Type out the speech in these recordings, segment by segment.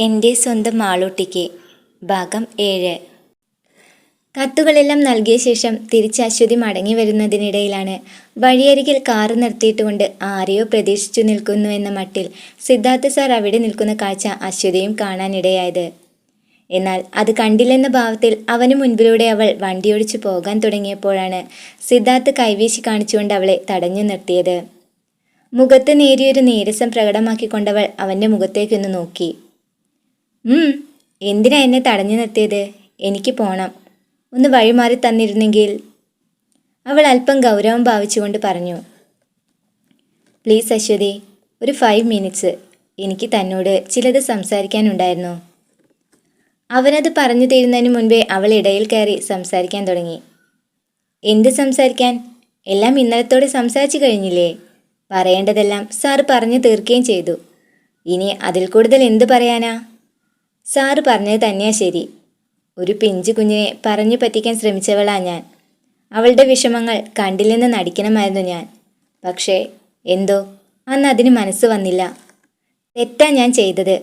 എന്റെ സ്വന്തം ആളൂട്ടിക്ക്. ഭാഗം ഏഴ്. കത്തുകളെല്ലാം നൽകിയ ശേഷം തിരിച്ച് അശ്വതി മടങ്ങി വരുന്നതിനിടയിലാണ്. വഴിയരികിൽ കാറ് നിർത്തിയിട്ടുകൊണ്ട് ആരെയോ പ്രതീക്ഷിച്ചു നിൽക്കുന്നു എന്ന മട്ടിൽ സിദ്ധാർത്ഥ സാർ അവിടെ നിൽക്കുന്ന കാഴ്ച അശ്വതിയും കാണാനിടയായത്. എന്നാൽ അത് കണ്ടില്ലെന്ന ഭാവത്തിൽ അവന് മുൻപിലൂടെ അവൾ വണ്ടിയോടിച്ചു പോകാൻ തുടങ്ങിയപ്പോഴാണ് സിദ്ധാർത്ഥ് കൈവീശി കാണിച്ചുകൊണ്ട് അവളെ തടഞ്ഞു നിർത്തിയത്. മുഖത്ത് നേരിയൊരു നീരസം പ്രകടമാക്കിക്കൊണ്ടവൾ അവന്റെ മുഖത്തേക്കൊന്ന് നോക്കി. എന്തിനാ എന്നെ തടഞ്ഞു നിർത്തിയത്? എനിക്ക് പോണം. ഒന്ന് വഴിമാറി തന്നിരുന്നെങ്കിൽ. അവൾ അല്പം ഗൗരവം ഭാവിച്ചുകൊണ്ട് പറഞ്ഞു. പ്ലീസ് അശ്വതി ഒരു ഫൈവ് മിനിറ്റ്സ് എനിക്ക് തന്നോട് ചിലത് സംസാരിക്കാനുണ്ടായിരുന്നു. അവനത് പറഞ്ഞു തീരുന്നതിന് മുൻപേ അവൾ ഇടയിൽ കയറി സംസാരിക്കാൻ തുടങ്ങി. എന്ത് സംസാരിക്കാൻ? എല്ലാം ഇന്നലത്തോടെ സംസാരിച്ചു കഴിഞ്ഞില്ലേ? പറയേണ്ടതെല്ലാം സാർ പറഞ്ഞു തീർക്കുകയും ചെയ്തു. ഇനി അതിൽ കൂടുതൽ എന്ത് പറയാനാ? സാറ് പറഞ്ഞത് തന്നെയാ ശരി. ഒരു പിഞ്ചു കുഞ്ഞിനെ പറഞ്ഞു പറ്റിക്കാൻ ശ്രമിച്ചവളാ ഞാൻ. അവളുടെ വിഷമങ്ങൾ കണ്ടില്ലെന്ന് നടിക്കണമായിരുന്നു ഞാൻ. പക്ഷേ എന്തോ? അന്ന് അതിന് മനസ്സ് വന്നില്ല. തെറ്റാ ഞാൻ ചെയ്തത്.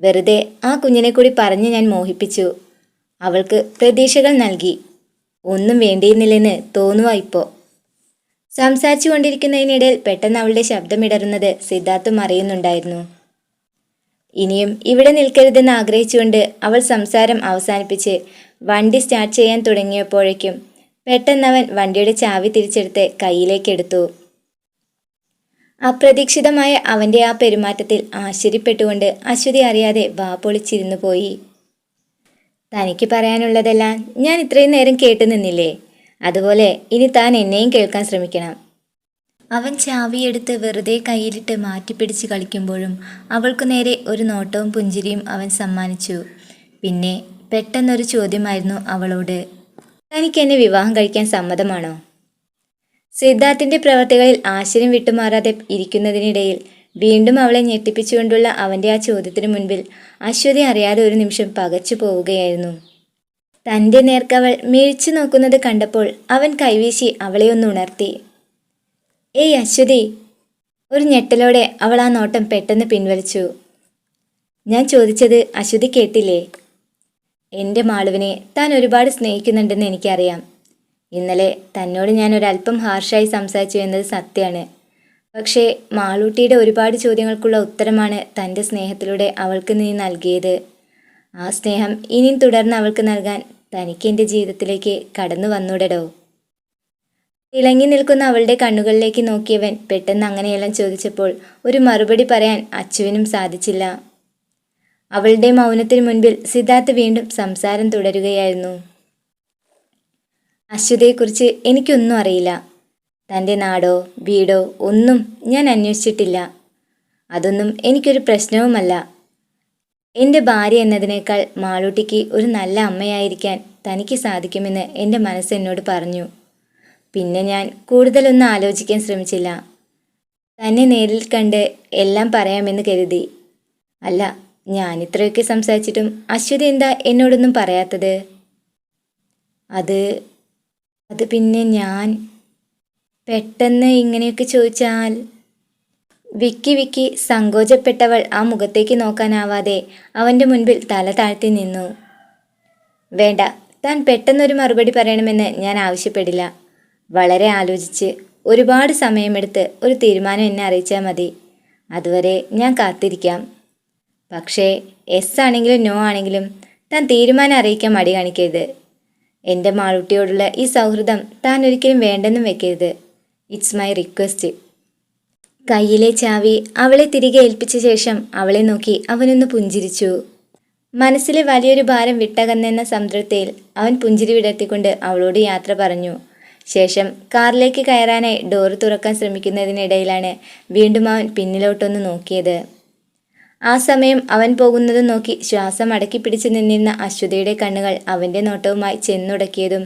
വെറുതെ ആ കുഞ്ഞിനെ കൂടി പറഞ്ഞ് ഞാൻ മോഹിപ്പിച്ചു. അവൾക്ക് പ്രതീക്ഷകൾ നൽകി. ഒന്നും വേണ്ടിയിരുന്നില്ലെന്ന് തോന്നുക ഇപ്പോൾ സംസാരിച്ചു കൊണ്ടിരിക്കുന്നതിനിടയിൽ പെട്ടെന്ന് അവളുടെ ശബ്ദമിടറുന്നത് സിദ്ധാർത്ഥും അറിയുന്നുണ്ടായിരുന്നു. ഇനിയും ഇവിടെ നിൽക്കരുതെന്ന് ആഗ്രഹിച്ചുകൊണ്ട് അവൾ സംസാരം അവസാനിപ്പിച്ച് വണ്ടി സ്റ്റാർട്ട് ചെയ്യാൻ തുടങ്ങിയപ്പോഴേക്കും പെട്ടെന്നവൻ വണ്ടിയുടെ ചാവി തിരിച്ചെടുത്ത് കയ്യിലേക്കെടുത്തു. അപ്രതീക്ഷിതമായ അവന്റെ ആ പെരുമാറ്റത്തിൽ ആശ്ചര്യപ്പെട്ടുകൊണ്ട് അശ്വതി അറിയാതെ വാ പൊളിച്ചിരുന്നു പോയി. തനിക്ക് പറയാനുള്ളതെല്ലാം ഞാൻ ഇത്രയും നേരം കേട്ടു നിന്നില്ലേ? അതുപോലെ ഇനി താൻ എന്നെയും കേൾക്കാൻ ശ്രമിക്കണം. അവൻ ചാവിയെടുത്ത് വെറുതെ കയ്യിലിട്ട് മാറ്റിപ്പിടിച്ച് കളിക്കുമ്പോഴും അവൾക്കു നേരെ ഒരു നോട്ടവും പുഞ്ചിരിയും അവൻ സമ്മാനിച്ചു. പിന്നെ പെട്ടെന്നൊരു ചോദ്യമായിരുന്നു അവളോട് തനിക്ക് എന്നെ വിവാഹം കഴിക്കാൻ സമ്മതമാണോ? സിദ്ധാർത്ഥിന്റെ പ്രവർത്തികളിൽ ആശ്ചര്യം വിട്ടുമാറാതെ ഇരിക്കുന്നതിനിടയിൽ വീണ്ടും അവളെ ഞെട്ടിപ്പിച്ചുകൊണ്ടുള്ള അവന്റെ ആ ചോദ്യത്തിനു മുൻപിൽ അശ്വതി അറിയാതെ ഒരു നിമിഷം പകച്ചു പോവുകയായിരുന്നു. തന്റെ നേർക്കവൾ മിഴിച്ചു നോക്കുന്നത് കണ്ടപ്പോൾ അവൻ കൈവീശി അവളെ ഒന്ന് ഉണർത്തി. ഏയ് അശ്വതി ഒരു ഞെട്ടലോടെ അവൾ ആ നോട്ടം പെട്ടെന്ന് പിൻവലിച്ചു. ഞാൻ ചോദിച്ചത് അശ്വതി കേട്ടില്ലേ? എന്റെ മാളുവിനെ താൻ ഒരുപാട് സ്നേഹിക്കുന്നുണ്ടെന്ന് എനിക്കറിയാം. ഇന്നലെ തന്നോട് ഞാൻ ഒരല്പം ഹാർഷായി സംസാരിച്ചു എന്നത് സത്യമാണ്. പക്ഷേ മാളൂട്ടിയുടെ ഒരുപാട് ചോദ്യങ്ങൾക്കുള്ള ഉത്തരമാണ് തന്റെ സ്നേഹത്തിലൂടെ അവൾക്ക് നീ നൽകിയത്. ആ സ്നേഹം ഇനിയും തുടർന്ന് അവൾക്ക് നൽകാൻ തനിക്ക് എന്റെ ജീവിതത്തിലേക്ക് കടന്നു വന്നൂടടോ. തിളങ്ങി നിൽക്കുന്ന അവളുടെ കണ്ണുകളിലേക്ക് നോക്കിയവൻ പെട്ടെന്ന് അങ്ങനെയെല്ലാം ചോദിച്ചപ്പോൾ ഒരു മറുപടി പറയാൻ അച്ചുവിനും സാധിച്ചില്ല. അവളുടെ മൗനത്തിന് മുൻപിൽ സിദ്ധാർത്ഥ് വീണ്ടും സംസാരം തുടരുകയായിരുന്നു. അശ്വതയെക്കുറിച്ച് എനിക്കൊന്നും അറിയില്ല. തന്റെ നാടോ വീടോ ഒന്നും ഞാൻ അന്വേഷിച്ചിട്ടില്ല. അതൊന്നും എനിക്കൊരു പ്രശ്നവുമല്ല. എന്റെ ഭാര്യ എന്നതിനേക്കാൾ മാളൂട്ടിക്ക് ഒരു നല്ല അമ്മയായിരിക്കാൻ തനിക്ക് സാധിക്കുമെന്ന് എന്റെ മനസ്സ് എന്നോട് പറഞ്ഞു. പിന്നെ ഞാൻ കൂടുതലൊന്നും ആലോചിക്കാൻ ശ്രമിച്ചില്ല. തന്നെ നേരിൽ കണ്ട് എല്ലാം പറയാമെന്ന് കരുതി. അല്ല ഞാൻ ഇത്രയൊക്കെ സംസാരിച്ചിട്ടും അശ്വതി എന്താ എന്നോടൊന്നും പറയാത്തത്? അത് അത് പിന്നെ ഞാൻ പെട്ടെന്ന് ഇങ്ങനെയൊക്കെ ചോദിച്ചാൽ വിക്കി വിക്കി സങ്കോചപ്പെട്ടവൾ ആ മുഖത്തേക്ക് നോക്കാനാവാതെ അവന്റെ മുൻപിൽ തല താഴ്ത്തി നിന്നു. വേണ്ട താൻ പെട്ടെന്നൊരു മറുപടി പറയണമെന്ന് ഞാൻ ആവശ്യപ്പെടില്ല. വളരെ ആലോചിച്ച് ഒരുപാട് സമയമെടുത്ത് ഒരു തീരുമാനം എന്നെ അറിയിച്ചാൽ മതി. അതുവരെ ഞാൻ കാത്തിരിക്കാം. പക്ഷേ എസ് ആണെങ്കിലും നോ ആണെങ്കിലും താൻ തീരുമാനം അറിയിക്കാൻ മടി കാണിക്കരുത്. എന്റെ മാളുട്ടിയോടുള്ള ഈ സൗഹൃദം താൻ ഒരിക്കലും വേണ്ടെന്നും വെക്കരുത്. It's my request. കയ്യിലെ ചാവി അവളെ തിരികെ ഏൽപ്പിച്ച ശേഷം അവളെ നോക്കി അവനൊന്ന് പുഞ്ചിരിച്ചു. മനസ്സിലെ വലിയൊരു ഭാരം വിട്ടകന്നെന്ന സംതൃപ്തിയിൽ അവൻ പുഞ്ചിരി വിടർത്തിക്കൊണ്ട് അവളോട് യാത്ര പറഞ്ഞു. ശേഷം കാറിലേക്ക് കയറാനായി ഡോറ് തുറക്കാൻ ശ്രമിക്കുന്നതിനിടയിലാണ് വീണ്ടും അവൻ പിന്നിലോട്ടൊന്ന് നോക്കിയത്. ആ സമയം അവൻ പോകുന്നത് നോക്കി ശ്വാസം അടക്കി പിടിച്ചു നിന്നിരുന്ന അശ്വതിയുടെ കണ്ണുകൾ അവന്റെ നോട്ടവുമായി ചെന്നുടക്കിയതും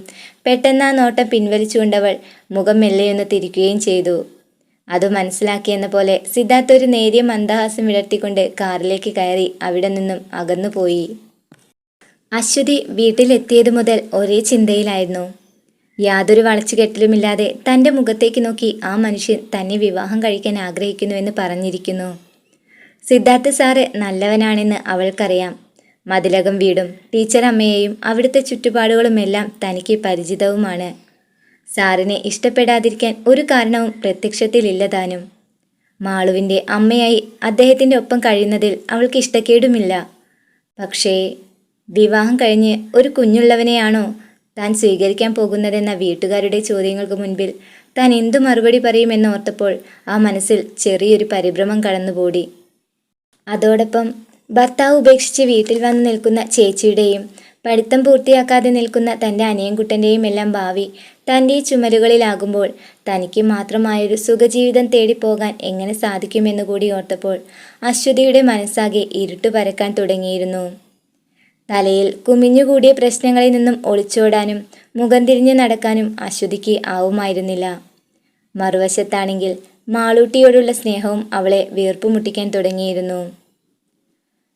പെട്ടെന്ന് ആ നോട്ടം പിൻവലിച്ചുകൊണ്ടവൾ മുഖം മെല്ലെയൊന്ന് തിരിക്കുകയും ചെയ്തു. അത് മനസ്സിലാക്കിയെന്ന പോലെ സിദ്ധാർത്ഥ ഒരു നേരിയ മന്ദഹാസം വിടർത്തിക്കൊണ്ട് കാറിലേക്ക് കയറി അവിടെ നിന്നും അകന്നുപോയി. അശ്വതി വീട്ടിലെത്തിയതു മുതൽ ഒരേ ചിന്തയിലായിരുന്നു. യാതൊരു വളച്ചുകെട്ടലുമില്ലാതെ തന്റെ മുഖത്തേക്ക് നോക്കി ആ മനുഷ്യൻ തന്നെ വിവാഹം കഴിക്കാൻ ആഗ്രഹിക്കുന്നുവെന്ന് പറഞ്ഞിരിക്കുന്നു. സിദ്ധാർത്ഥ സാറ് നല്ലവനാണെന്ന് അവൾക്കറിയാം. മതിലകം വീടും ടീച്ചർ അമ്മയെയും അവിടുത്തെ ചുറ്റുപാടുകളുമെല്ലാം തനിക്ക് പരിചിതവുമാണ്. സാറിനെ ഇഷ്ടപ്പെടാതിരിക്കാൻ ഒരു കാരണവും പ്രത്യക്ഷത്തിലില്ലതാനും. മാളുവിന്റെ അമ്മയായി അദ്ദേഹത്തിന്റെ ഒപ്പം കഴിയുന്നതിൽ അവൾക്ക് ഇഷ്ടക്കേടുമില്ല. പക്ഷേ വിവാഹം കഴിഞ്ഞ് ഒരു കുഞ്ഞുള്ളവനെയാണോ താൻ സ്വീകരിക്കാൻ പോകുന്നതെന്ന വീട്ടുകാരുടെ ചോദ്യങ്ങൾക്ക് മുൻപിൽ താൻ എന്തു മറുപടി പറയുമെന്നോർത്തപ്പോൾ ആ മനസ്സിൽ ചെറിയൊരു പരിഭ്രമം കടന്നുകൂടി അതോടൊപ്പം ഭർത്താവ് ഉപേക്ഷിച്ച് വീട്ടിൽ വന്ന് നിൽക്കുന്ന ചേച്ചിയുടെയും പഠിത്തം പൂർത്തിയാക്കാതെ നിൽക്കുന്ന തന്റെ അനിയൻകുട്ടന്റെയും എല്ലാം ഭാവി തന്റെ ചുമലുകളിലാകുമ്പോൾ തനിക്ക് മാത്രമായൊരു സുഖജീവിതം തേടിപ്പോകാൻ എങ്ങനെ സാധിക്കുമെന്ന് കൂടി ഓർത്തപ്പോൾ അശ്വതിയുടെ മനസ്സാകെ ഇരുട്ട് പരക്കാൻ തുടങ്ങിയിരുന്നു. തലയിൽ കുമിഞ്ഞുകൂടിയ പ്രശ്നങ്ങളിൽ നിന്നും ഒളിച്ചോടാനും മുഖം തിരിഞ്ഞു നടക്കാനും അശ്വതിക്ക് ആവുമായിരുന്നില്ല. മറുവശത്താണെങ്കിൽ മാളൂട്ടിയോടുള്ള സ്നേഹവും അവളെ വീർപ്പുമുട്ടിക്കാൻ തുടങ്ങിയിരുന്നു.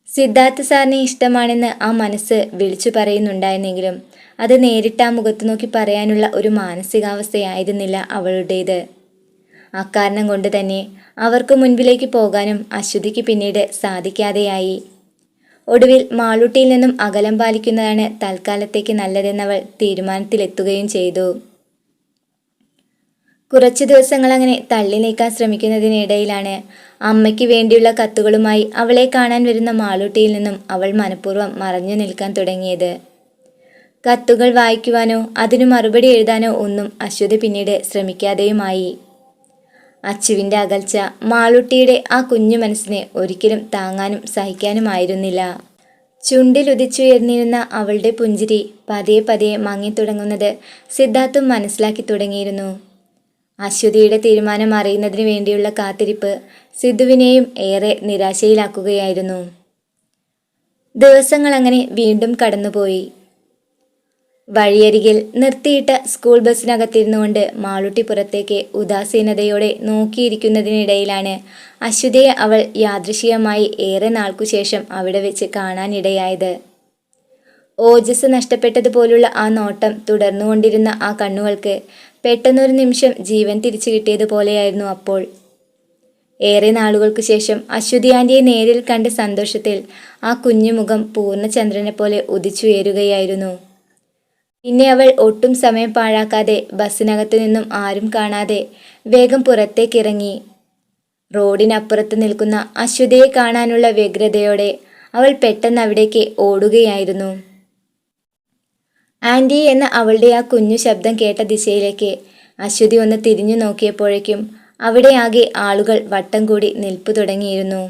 സിദ്ധാർത്ഥ സാറിനെ ഇഷ്ടമാണെന്ന് ആ മനസ്സ് വിളിച്ചു പറയുന്നുണ്ടായിരുന്നെങ്കിലും അത് നേരിട്ട് ആ മുഖത്ത് നോക്കി പറയാനുള്ള ഒരു മാനസികാവസ്ഥയായിരുന്നില്ല അവളുടേത്. അക്കാരണം കൊണ്ട് തന്നെ അവർക്ക് മുൻപിലേക്ക് പോകാനും അശ്വതിക്ക് പിന്നീട് സാധിക്കാതെയായി. ഒടുവിൽ മാളൂട്ടിയിൽ നിന്നും അകലം പാലിക്കുന്നതാണ് തൽക്കാലത്തേക്ക് നല്ലതെന്നവൾ തീരുമാനത്തിലെത്തുകയും ചെയ്തു. കുറച്ചു ദിവസങ്ങൾ അങ്ങനെ തള്ളി നീക്കാൻ ശ്രമിക്കുന്നതിനിടയിലാണ് അമ്മയ്ക്ക് വേണ്ടിയുള്ള കത്തുകളുമായി അവളെ കാണാൻ വരുന്ന മാളൂട്ടിയിൽ നിന്നും അവൾ മനഃപൂർവം മറഞ്ഞു നിൽക്കാൻ തുടങ്ങിയത്. കത്തുകൾ വായിക്കുവാനോ അതിനു മറുപടി എഴുതാനോ ഒന്നും അശ്വതി പിന്നീട് ശ്രമിക്കാതെയുമായി. അച്ചുവിന്റെ അകൽച്ച മാളുട്ടിയുടെ ആ കുഞ്ഞു മനസ്സിനെ ഒരിക്കലും താങ്ങാനും സഹിക്കാനുമായിരുന്നില്ല. ചുണ്ടിലുദിച്ചുയർന്നിരുന്ന അവളുടെ പുഞ്ചിരി പതിയെ പതിയെ മങ്ങിത്തുടങ്ങുന്നത് സിദ്ധാർത്ഥും മനസ്സിലാക്കി തുടങ്ങിയിരുന്നു. അശ്വതിയുടെ തീരുമാനം അറിയുന്നതിന് വേണ്ടിയുള്ള കാത്തിരിപ്പ് സിദ്ധുവിനെയും ഏറെ നിരാശയിലാക്കുകയായിരുന്നു. ദിവസങ്ങൾ അങ്ങനെ വീണ്ടും കടന്നുപോയി. വഴിയരികിൽ നിർത്തിയിട്ട സ്കൂൾ ബസ്സിനകത്തിരുന്നുകൊണ്ട് മാളുട്ടി പുറത്തേക്ക് ഉദാസീനതയോടെ നോക്കിയിരിക്കുന്നതിനിടയിലാണ് അശ്വതിയെ അവൾ യാദൃശികമായി ഏറെ നാൾക്കു ശേഷം അവിടെ വെച്ച് കാണാനിടയായത്. ഓജസ് നഷ്ടപ്പെട്ടതുപോലുള്ള ആ നോട്ടം തുടർന്നുകൊണ്ടിരുന്ന ആ കണ്ണുകൾക്ക് പെട്ടെന്നൊരു നിമിഷം ജീവൻ തിരിച്ചു കിട്ടിയതുപോലെയായിരുന്നു അപ്പോൾ. ഏറെ നാളുകൾക്ക് ശേഷം അശ്വതി ആന്റിയെ നേരിൽ കണ്ട സന്തോഷത്തിൽ ആ കുഞ്ഞുമുഖം പൂർണചന്ദ്രനെ പോലെ ഉദിച്ചുയരുകയായിരുന്നു. പിന്നെ അവൾ ഒട്ടും സമയം പാഴാക്കാതെ ബസ്സിനകത്തു നിന്നും ആരും കാണാതെ വേഗം പുറത്തേക്കിറങ്ങി. റോഡിനപ്പുറത്ത് നിൽക്കുന്ന അശ്വതിയെ കാണാനുള്ള വ്യഗ്രതയോടെ അവൾ പെട്ടെന്ന് അവിടേക്ക് ഓടുകയായിരുന്നു. ആന്റി എന്ന അവളുടെ ആ കുഞ്ഞു ശബ്ദം കേട്ട ദിശയിലേക്ക് അശ്വതി ഒന്ന് തിരിഞ്ഞു നോക്കിയപ്പോഴേക്കും അവിടെ ആകെ ആളുകൾ വട്ടം കൂടി നിൽപ്പു തുടങ്ങിയിരുന്നു.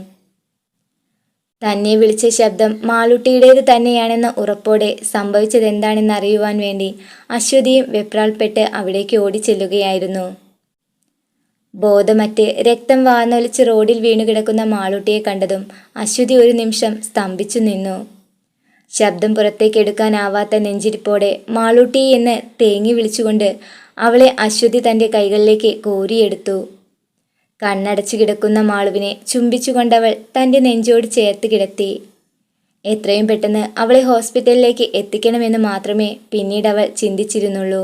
തന്നെ വിളിച്ച ശബ്ദം മാളുട്ടിയുടേത് തന്നെയാണെന്ന ഉറപ്പോടെ സംഭവിച്ചതെന്താണെന്ന് അറിയുവാൻ വേണ്ടി അശ്വതിയും വെപ്രാൾപ്പെട്ട് അവിടേക്ക് ഓടിച്ചെല്ലുകയായിരുന്നു. ബോധമറ്റ് രക്തം വാർന്നൊലിച്ച് റോഡിൽ വീണുകിടക്കുന്ന മാളുട്ടിയെ കണ്ടതും അശ്വതി ഒരു നിമിഷം സ്തംഭിച്ചു നിന്നു. ശബ്ദം പുറത്തേക്ക് പുറത്തേക്കെടുക്കാനാവാത്ത നെഞ്ചിരിപ്പോടെ മാളൂട്ടി എന്ന് തേങ്ങി വിളിച്ചുകൊണ്ട് അവളെ അശ്വതി തന്റെ കൈകളിലേക്ക് കോരിയെടുത്തു. കണ്ണടച്ചു കിടക്കുന്ന മാളുവിനെ ചുംബിച്ചുകൊണ്ടവൾ തന്റെ നെഞ്ചോട് ചേർത്ത് കിടത്തി. എത്രയും പെട്ടെന്ന് അവളെ ഹോസ്പിറ്റലിലേക്ക് എത്തിക്കണമെന്ന് മാത്രമേ പിന്നീട് അവൾ ചിന്തിച്ചിരുന്നുള്ളൂ.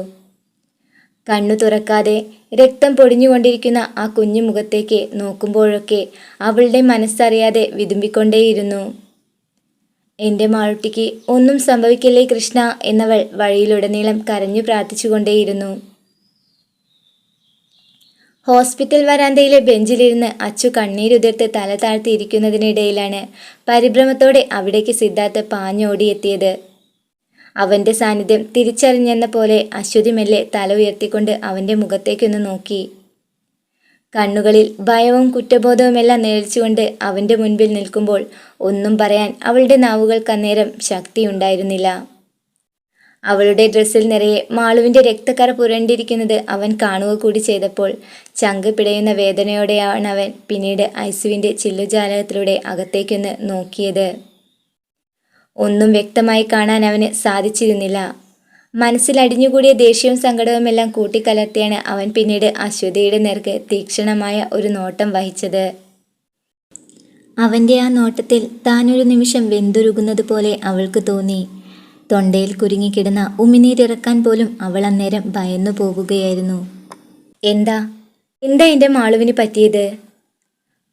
കണ്ണു തുറക്കാതെ രക്തം പൊടിഞ്ഞുകൊണ്ടിരിക്കുന്ന ആ കുഞ്ഞു മുഖത്തേക്ക് നോക്കുമ്പോഴൊക്കെ അവളുടെ മനസ്സറിയാതെ വിതുമ്പിക്കൊണ്ടേയിരുന്നു. എന്റെ മാളുട്ടിക്ക് ഒന്നും സംഭവിക്കില്ലേ കൃഷ്ണ? എന്നവൾ വഴിയിലുടനീളം കരഞ്ഞു പ്രാർത്ഥിച്ചുകൊണ്ടേയിരുന്നു. ഹോസ്പിറ്റൽ വരാന്തയിലെ ബെഞ്ചിലിരുന്ന് അച്ചു കണ്ണീരുതിർത്ത് തല താഴ്ത്തിയിരിക്കുന്നതിനിടയിലാണ് പരിഭ്രമത്തോടെ അവിടേക്ക് സിദ്ധാർത്ഥ പാഞ്ഞോടിയെത്തിയത്. അവന്റെ സാന്നിധ്യം തിരിച്ചറിഞ്ഞെന്ന പോലെ അശ്വതി മെല്ലെ തല ഉയർത്തിക്കൊണ്ട് അവന്റെ മുഖത്തേക്കൊന്ന് നോക്കി. കണ്ണുകളിൽ ഭയവും കുറ്റബോധവുമെല്ലാം നേരിച്ചുകൊണ്ട് അവന്റെ മുൻപിൽ നിൽക്കുമ്പോൾ ഒന്നും പറയാൻ അവളുടെ നാവുകൾക്കന്നേരം ശക്തിയുണ്ടായിരുന്നില്ല. അവളുടെ ഡ്രസ്സിൽ നിറയെ മാളുവിന്റെ രക്തക്കറ പുരണ്ടിരിക്കുന്നത് അവൻ കാണുക കൂടി ചെയ്തപ്പോൾ ചങ്ക് പിടയുന്ന വേദനയോടെയാണ് അവൻ പിന്നീട് ഐസുവിന്റെ ചില്ലുജാലകത്തിലൂടെ അകത്തേക്കൊന്ന് നോക്കിയത്. ഒന്നും വ്യക്തമായി കാണാൻ അവന് സാധിച്ചിരുന്നില്ല. മനസ്സിലടിഞ്ഞുകൂടിയ ദേഷ്യവും സങ്കടവുമെല്ലാം കൂട്ടിക്കലർത്തിയാണ് അവൻ പിന്നീട് അശ്വതിയുടെ നേർക്ക് തീക്ഷണമായ ഒരു നോട്ടം വഹിച്ചത്. അവന്റെ ആ നോട്ടത്തിൽ താനൊരു നിമിഷം വെന്തുരുകുന്നത് പോലെ അവൾക്ക് തോന്നി. തൊണ്ടയിൽ കുരുങ്ങിക്കിടന്ന ഉമിനീരിറക്കാൻ പോലും അവൾ അന്നേരം ഭയന്നു പോകുകയായിരുന്നു. എന്താ? എന്താ എന്റെ മാളുവിന് പറ്റിയത്?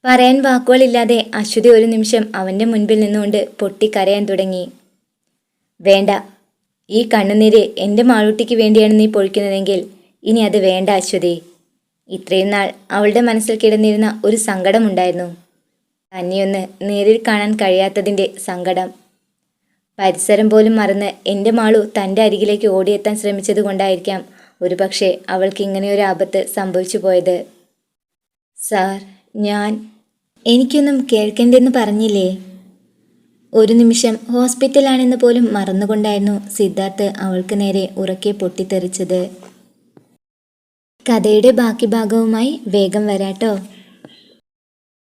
പറയാൻ വാക്കുകളില്ലാതെ അശ്വതി ഒരു നിമിഷം അവന്റെ മുൻപിൽ നിന്നുകൊണ്ട് പൊട്ടിക്കരയാൻ തുടങ്ങി. വേണ്ട. ഈ കണ്ണുനീര് എന്റെ മാളൂട്ടിക്ക് വേണ്ടിയാണ് നീ പൊഴിക്കുന്നതെങ്കിൽ ഇനി അത് വേണ്ട അശ്വതി. ഇത്രയും നാൾ അവളുടെ മനസ്സിൽ കിടന്നിരുന്ന ഒരു സങ്കടമുണ്ടായിരുന്നു. തന്നെയൊന്ന് നേരിൽ കാണാൻ കഴിയാത്തതിന്റെ സങ്കടം പരിസരം പോലും മറന്ന് എന്റെ മാളു തന്റെ അരികിലേക്ക് ഓടിയെത്താൻ ശ്രമിച്ചത് കൊണ്ടായിരിക്കാം ഒരുപക്ഷെ അവൾക്ക് ഇങ്ങനെ ഒരു ആപത്ത് സംഭവിച്ചു പോയത്. സാർ ഞാൻ എനിക്കൊന്നും കേൾക്കണ്ടെന്ന് പറഞ്ഞില്ലേ? ഒരു നിമിഷം ഹോസ്പിറ്റലാണെന്ന് പോലും മറന്നുകൊണ്ടായിരുന്നു സിദ്ധാർത്ഥ് അവൾക്ക് നേരെ ഉറക്കെ പൊട്ടിത്തെറിച്ചത്. കഥയുടെ ബാക്കി ഭാഗവുമായി വേഗം വരാട്ടോ.